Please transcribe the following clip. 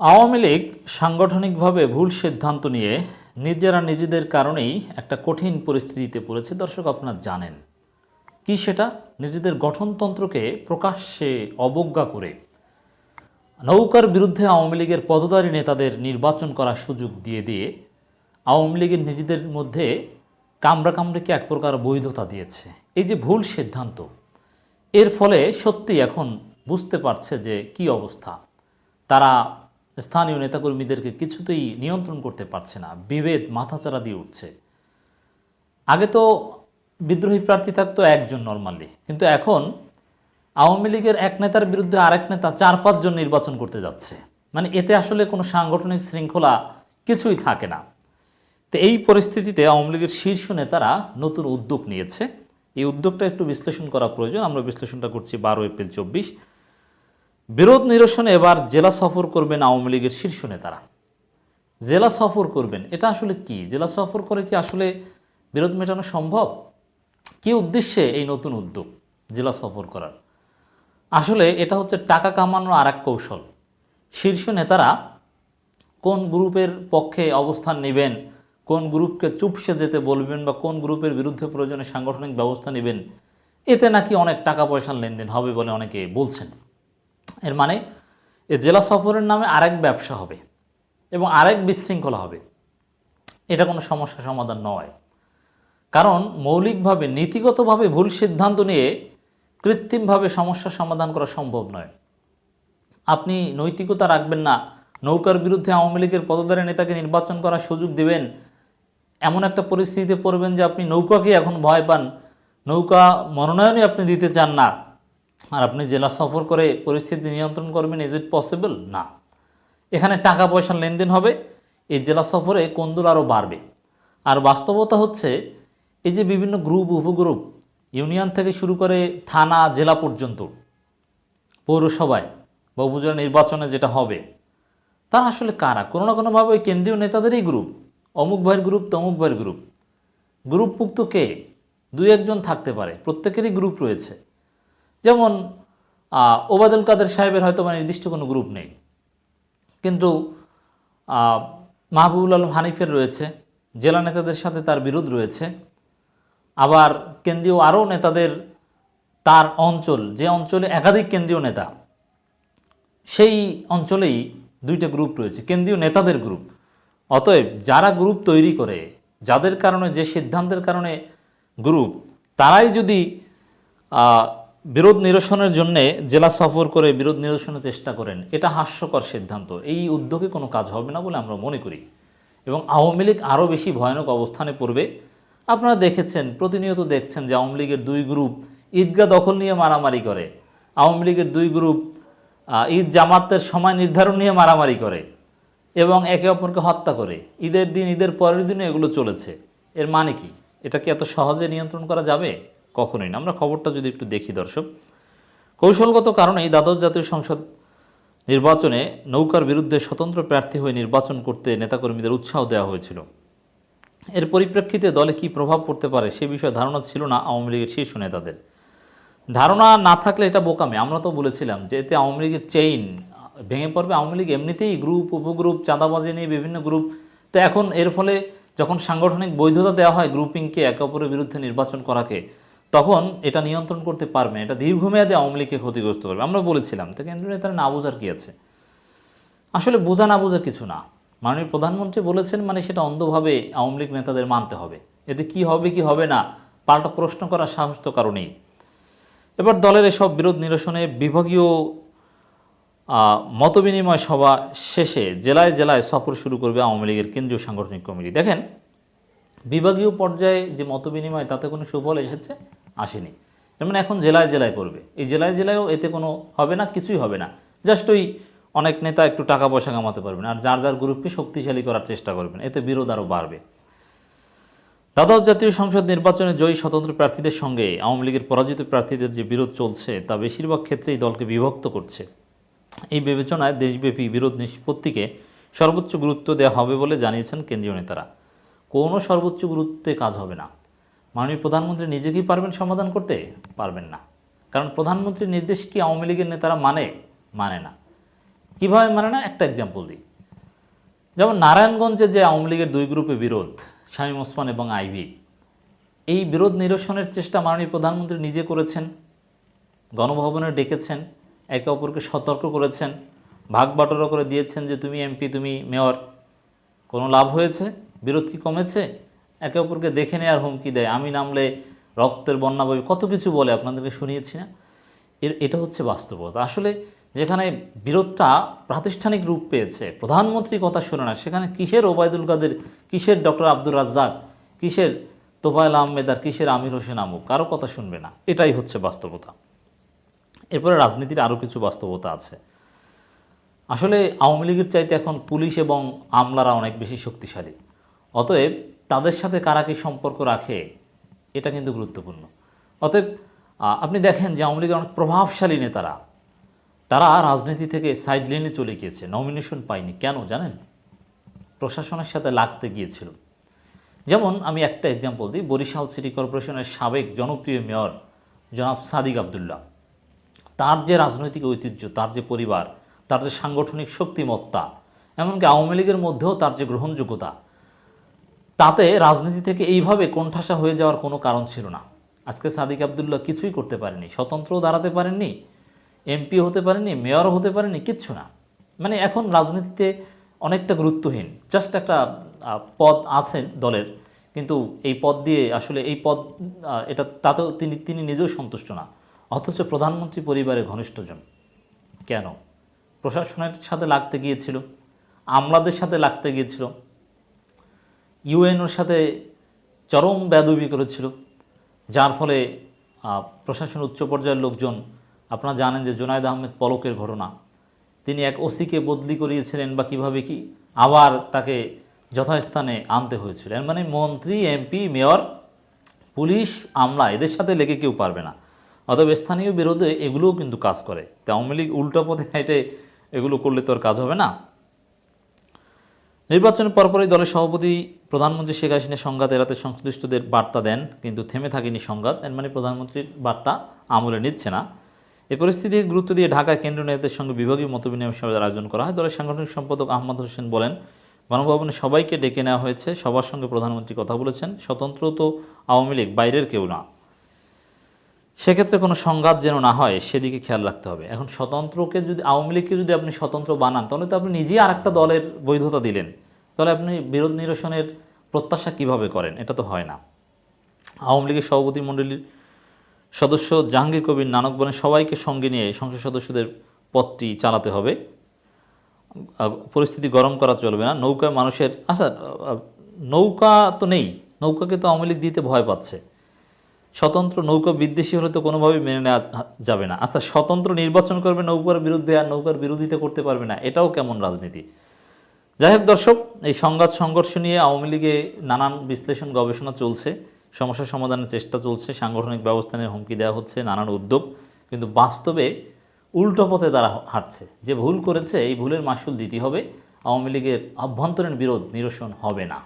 আওয়ামী লীগ সাংগঠনিকভাবে ভুল সিদ্ধান্ত নিয়ে নিজেরা নিজেদের কারণেই একটা কঠিন পরিস্থিতিতে পড়েছে। দর্শক, আপনারা জানেন। কি সেটা? নিজেদের গঠনতন্ত্রকে প্রকাশ্যে অবজ্ঞা করে নৌকার বিরুদ্ধে আওয়ামী লীগের পদধারী নেতাদের নির্বাচন করার সুযোগ দিয়ে দিয়ে আওয়ামী লীগের নিজেদের মধ্যে কামড়াকামড়িকে এক প্রকার বৈধতা দিয়েছে। এই যে ভুল সিদ্ধান্ত, এর ফলে সত্যি এখন বুঝতে পারছে যে কি অবস্থা। তারা স্থানীয় নেতাকর্মীদেরকে কিছুতেই নিয়ন্ত্রণ করতে পারছে না। বিভেদ মাথাচাড়া দিয়ে উঠছে। আগে তো বিদ্রোহী প্রার্থী থাকতো একজন নর্মালি কিন্তু এখন আওয়ামী লীগের এক নেতার বিরুদ্ধে আরেক নেতা চার পাঁচজন নির্বাচন করতে যাচ্ছে। মানে এতে আসলে কোনো সাংগঠনিক শৃঙ্খলা কিছুই থাকে না। তো এই পরিস্থিতিতে আওয়ামী লীগের শীর্ষ নেতারা নতুন উদ্যোগ নিয়েছে। এই উদ্যোগটা একটু বিশ্লেষণ করা প্রয়োজন। আমরা বিশ্লেষণটা করছি বারো এপ্রিল চব্বিশ। বিরোধ নিরসনে এবার জেলা সফর করবেন আওয়ামী লীগের শীর্ষ নেতারা। জেলা সফর করবেন, এটা আসলে কি? জেলা সফর করে কি আসলে বিরোধ মেটানো সম্ভব? কি উদ্দেশ্যে এই নতুন উদ্যোগ জেলা সফর করার? আসলে এটা হচ্ছে টাকা কামানোর আর এক কৌশল। শীর্ষ নেতারা কোন গ্রুপের পক্ষে অবস্থান নেবেন, কোন গ্রুপকে চুপসে যেতে বলবেন বা কোন গ্রুপের বিরুদ্ধে প্রয়োজনে সাংগঠনিক ব্যবস্থা নেবেন, এতে নাকি অনেক টাকা পয়সার লেনদেন হবে বলে অনেকে বলছেন। এর মানে এ জেলা সফরের নামে আরেক ব্যবসা হবে এবং আরেক বিশৃঙ্খলা হবে। এটা কোনো সমস্যা সমাধান নয়। কারণ মৌলিকভাবে, নীতিগতভাবে ভুল সিদ্ধান্ত নিয়ে কৃত্রিমভাবে সমস্যার সমাধান করা সম্ভব নয়। আপনি নৈতিকতা রাখবেন না, নৌকার বিরুদ্ধে আওয়ামী লীগের পদধারী নেতাকে নির্বাচন করার সুযোগ দেবেন। এমন একটা পরিস্থিতিতে পড়বেন যে আপনি নৌকাকে এখন ভয় পান, নৌকা মনোনয়নই আপনি দিতে চান না। আর আপনি জেলা সফর করে পরিস্থিতি নিয়ন্ত্রণ করবেন ইজ ইট পসিবল না। এখানে টাকা পয়সার লেনদেন হবে, এই জেলা সফরে কোন্দল আরও বাড়বে। আর বাস্তবতা হচ্ছে, এই যে বিভিন্ন গ্রুপ উপগ্রুপ ইউনিয়ন থেকে শুরু করে থানা, জেলা পর্যন্ত, পৌরসভায় বা উপজেলা নির্বাচনে যেটা হবে, তারা আসলে কারা? কোনো না কোনোভাবে ওই কেন্দ্রীয় নেতাদেরই গ্রুপ অমুক ভাইয়ের গ্রুপ তমুক ভাইয়ের গ্রুপ গ্রুপভুক্ত কে? দুই একজন থাকতে পারে, প্রত্যেকেরই গ্রুপ রয়েছে। যেমন ওবায়দুল কাদের সাহেবের হয়তো মানে নির্দিষ্ট কোনো গ্রুপ নেই। কিন্তু মাহবুবুল আলম হানিফের রয়েছে, জেলা নেতাদের সাথে তার বিরোধ রয়েছে। আবার কেন্দ্রীয় আরও নেতাদের তার অঞ্চল, যে অঞ্চলে একাধিক কেন্দ্রীয় নেতা, সেই অঞ্চলেই দুইটা গ্রুপ রয়েছে, কেন্দ্রীয় নেতাদের গ্রুপ। অতএব যারা গ্রুপ তৈরি করে, যাদের কারণে, যে সিদ্ধান্তের কারণে গ্রুপ, তারাই যদি বিরোধ নিরসনের জন্যে জেলা সফর করে বিরোধ নিরসনের চেষ্টা করেন। এটা হাস্যকর সিদ্ধান্ত। এই উদ্যোগে কোনো কাজ হবে না বলে আমরা মনে করি। এবং আওয়ামী লীগ আরও বেশি ভয়ানক অবস্থানে পড়বে। আপনারা দেখেছেন, প্রতিনিয়ত দেখছেন যে আওয়ামী লীগের দুই গ্রুপ ঈদগাহ দখল নিয়ে মারামারি করে। আওয়ামী লীগের দুই গ্রুপ ঈদ জামাতের সময় নির্ধারণ নিয়ে মারামারি করে এবং একে অপরকে হত্যা করে। ঈদের দিন, ঈদের পরের দিনে এগুলো চলেছে। এর মানে কি? এটা কি এত সহজে নিয়ন্ত্রণ করা যাবে? কখনোই না। আমরা খবরটা যদি একটু দেখি দর্শক, কৌশলগত কারণেই দ্বাদশ জাতীয় সংসদ নির্বাচনে নৌকার বিরুদ্ধে স্বতন্ত্র প্রার্থী হয়ে নির্বাচন করতে নেতাকর্মীদের উৎসাহ দেওয়া হয়েছিল। এর পরিপ্রেক্ষিতে দলে কি প্রভাব পড়তে পারে সে বিষয়ে ধারণা ছিল না আওয়ামী লীগের শীর্ষ নেতাদের। ধারণা না থাকলে এটা বোকামে। আমরা তো বলেছিলাম যে এতে আওয়ামী লীগের চেইন ভেঙে পড়বে। আওয়ামী লীগ এমনিতেই গ্রুপ উপগ্রুপ চাঁদাবাজি নিয়ে বিভিন্ন গ্রুপ তো এখন এর ফলে যখন সাংগঠনিক বৈধতা দেওয়া হয় গ্রুপিংকে একে অপরের বিরুদ্ধে নির্বাচন করাকে তখন এটা নিয়ন্ত্রণ করতে পারবে এটা দীর্ঘমেয়াদে আওয়ামী লীগকে ক্ষতিগ্রস্ত করবে। আমরা বলেছিলাম, তো কেন্দ্রীয় নেতারা না বোঝার কি আছে? আসলে বোঝা না বোঝা কিছু না। মাননীয় প্রধানমন্ত্রী বলেছেন মানে সেটা অন্ধভাবে আওয়ামী লীগ নেতাদের মানতে হবে। এতে কি হবে কি হবে না, পাল্টা প্রশ্ন করার সাহস তো কারণেই এবার দলের এসব বিরোধ নিরসনে বিভাগীয় মতবিনিময় সভা শেষে জেলায় জেলায় সফর শুরু করবে আওয়ামী লীগের কেন্দ্রীয় সাংগঠনিক কমিটি। দেখেন বিভাগীয় পর্যায়ে যে মতবিনিময় তাতে কোনো সুফল এসেছে? আসেনি। যেমন এখন জেলায় জেলায় করবে। এই জেলায় জেলায়ও এতে কোনো হবে না, কিছুই হবে না। জাস্ট ওই অনেক নেতা একটু টাকা পয়সা কামাতে পারবেন আর যার যার গ্রুপকে শক্তিশালী করার চেষ্টা করবেন। এতে বিরোধ আরও বাড়বে। দ্বাদশ জাতীয় সংসদ নির্বাচনে জয়ী স্বতন্ত্র প্রার্থীদের সঙ্গে আওয়ামী লীগের পরাজিত প্রার্থীদের যে বিরোধ চলছে, তা বেশিরভাগ ক্ষেত্রেই দলকে বিভক্ত করছে। এই বিবেচনায় দেশব্যাপী বিরোধ নিষ্পত্তিকে সর্বোচ্চ গুরুত্ব দেওয়া হবে বলে জানিয়েছেন কেন্দ্রীয় নেতারা। কোনো সর্বোচ্চ গুরুত্বে কাজ হবে না। মাননীয় প্রধানমন্ত্রী নিজে কি পারবেন সমাধান করতে? পারবেন না। কারণ প্রধানমন্ত্রীর নির্দেশ কি আওয়ামী লীগের নেতারা মানে? মানে না। কীভাবে মানে না? একটা এক্সাম্পল দিই। যেমন নারায়ণগঞ্জে যে আওয়ামী লীগের দুই গ্রুপে বিরোধ, শামীম ওসমান এবং আইভি, এই বিরোধ নিরসনের চেষ্টা মাননীয় প্রধানমন্ত্রী নিজে করেছেন, গণভবনে ডেকেছেন, একে অপরকে সতর্ক করেছেন, ভাগ বাটোয়ারা করে দিয়েছেন যে, তুমি এমপি, তুমি মেয়র, কোনো লাভ হয়েছে? বিরোধ কি কমেছে? একে অপরকে দেখে নেওয়ার হুমকি দেয়। আমি নামলে রক্তের বন্যা বই কত কিছু বলে, আপনাদেরকে শুনিয়েছি না? এর, এটা হচ্ছে বাস্তবতা। আসলে যেখানে বিরোধটা প্রাতিষ্ঠানিক রূপ পেয়েছে, প্রধানমন্ত্রী কথা শোনে না, সেখানে কিসের ওবায়দুল কাদের, কিসের ডক্টর আব্দুর রাজ্জাক, কিসের তোফায়েল আহমেদ আর কিসের আমির হোসেন আমুক, কারও কথা শুনবে না। এটাই হচ্ছে বাস্তবতা। এরপরে রাজনীতির আরও কিছু বাস্তবতা আছে। আসলে আওয়ামী লীগের চাইতে এখন পুলিশ এবং আমলারা অনেক বেশি শক্তিশালী। অতএব তাদের সাথে কারা কি সম্পর্ক রাখে, এটা কিন্তু গুরুত্বপূর্ণ। অতএব আপনি দেখেন যে আওয়ামী লীগের অনেক প্রভাবশালী নেতারা, তারা রাজনীতি থেকে সাইড লাইনে চলে গিয়েছে নমিনেশন পায়নি। কেন জানেন? প্রশাসনের সাথে লাগতে গিয়েছিল। যেমন আমি একটা এক্সাম্পল দিই, বরিশাল সিটি কর্পোরেশনের সাবেক জনপ্রিয় মেয়র জনাব সাদিক আবদুল্লাহ। তার যে রাজনৈতিক ঐতিহ্য, তার যে পরিবার, তার যে সাংগঠনিক শক্তিমত্তা, এমনকি আওয়ামী লীগের মধ্যেও তার যে গ্রহণযোগ্যতা তাতে রাজনীতি থেকে এইভাবে কোণঠাসা হয়ে যাওয়ার কোনো কারণ ছিল না। আজকে সাদিক আবদুল্লাহ কিছুই করতে পারেনি, স্বতন্ত্রও দাঁড়াতে পারেননি, এমপি হতে পারেনি মেয়রও হতে পারেনি কিচ্ছু না। মানে এখন রাজনীতিতে অনেকটা গুরুত্বহীন। জাস্ট একটা পদ আছে দলের, কিন্তু এই পদ দিয়ে আসলে এই পদ এটা তাতেও তিনি তিনি নিজেও সন্তুষ্ট না। অথচ প্রধানমন্ত্রী পরিবারের ঘনিষ্ঠজন। কেন? প্রশাসনের সাথে লাগতে গিয়েছিল, আমলাদের সাথে লাগতে গিয়েছিল ইউএনওর সাথে চরম বেদবি করেছিল, যার ফলে প্রশাসন উচ্চ পর্যায়ের লোকজন, আপনারা জানেন যে জোনায়দ আহমেদ পলকের ঘটনা। তিনি এক ওসিকে বদলি করিয়েছিলেন বা কীভাবে কি, আবার তাকে যথাস্থানে আনতে হয়েছিল। এর মানে মন্ত্রী, এমপি, মেয়র, পুলিশ, আমলা, এদের সাথে লেগে কেউ পারবে না। অতএব স্থানীয় বিরোধে এগুলোও কিন্তু কাজ করে। তো আওয়ামী লীগ উল্টো পথে হেঁটে এগুলো করলে তো আর কাজ হবে না। নির্বাচনের পরপরই দলের সভাপতি প্রধানমন্ত্রী শেখ হাসিনা সংঘাত এড়াতে সংশ্লিষ্টদের বার্তা দেন, কিন্তু থেমে থাকেনি সংঘাত। এর মানে প্রধানমন্ত্রীর বার্তা আমলে নিচ্ছে না। এ পরিস্থিতিকে গুরুত্ব দিয়ে ঢাকায় কেন্দ্রীয় নেতাদের সঙ্গে বিভাগীয় মতবিনিময় সভার আয়োজন করা হয়। দলের সাংগঠনিক সম্পাদক আহমদ হোসেন বলেন, গণভবনে সবাইকে ডেকে নেওয়া হয়েছে। সবার সঙ্গে প্রধানমন্ত্রী কথা বলেছেন। স্বতন্ত্র তো আওয়ামী লীগ, বাইরের কেউ না। সেক্ষেত্রে কোনো সংঘাত যেন না হয়, সেদিকে খেয়াল রাখতে হবে। এখন স্বতন্ত্রকে যদি, আওয়ামী লীগকে যদি আপনি স্বতন্ত্র বানান, তাহলে তো আপনি নিজেই আর একটা দলের বৈধতা দিলেন। তাহলে আপনি বিরোধ নিরসনের প্রত্যাশা কীভাবে করেন? এটা তো হয় না। আওয়ামী লীগের সভাপতি মণ্ডলীর সদস্য জাহাঙ্গীর কবির নানক বলেন, সবাইকে সঙ্গে নিয়ে সংসদ সদস্যদের পথটি চালাতে হবে। পরিস্থিতি গরম করা চলবে না। নৌকায় মানুষের আচ্ছা নৌকা তো নেই। নৌকাকে তো আওয়ামী লীগ দিতে ভয় পাচ্ছে। স্বতন্ত্র নৌকা বিদ্বেষী হলে তো কোনোভাবেই মেনে নেওয়া যাবে না। আচ্ছা স্বতন্ত্র নির্বাচন করবে, নৌকার বিরুদ্ধে আর নৌকার বিরোধিতা করতে পারবে না, এটাও কেমন রাজনীতি? যাই হোক দর্শক, এই সংঘাত, সংঘর্ষ নিয়ে আওয়ামী লীগে নানান বিশ্লেষণ, গবেষণা চলছে। সমস্যা সমাধানের চেষ্টা চলছে, সাংগঠনিক ব্যবস্থা নিয়ে হুমকি দেওয়া হচ্ছে, নানান উদ্যোগ। কিন্তু বাস্তবে উল্টো পথে তারা হাঁটছে। যে ভুল করেছে, এই ভুলের মাসুল দিতে হবে। আওয়ামী লীগের অভ্যন্তরীণ বিরোধ নিরসন হবে না।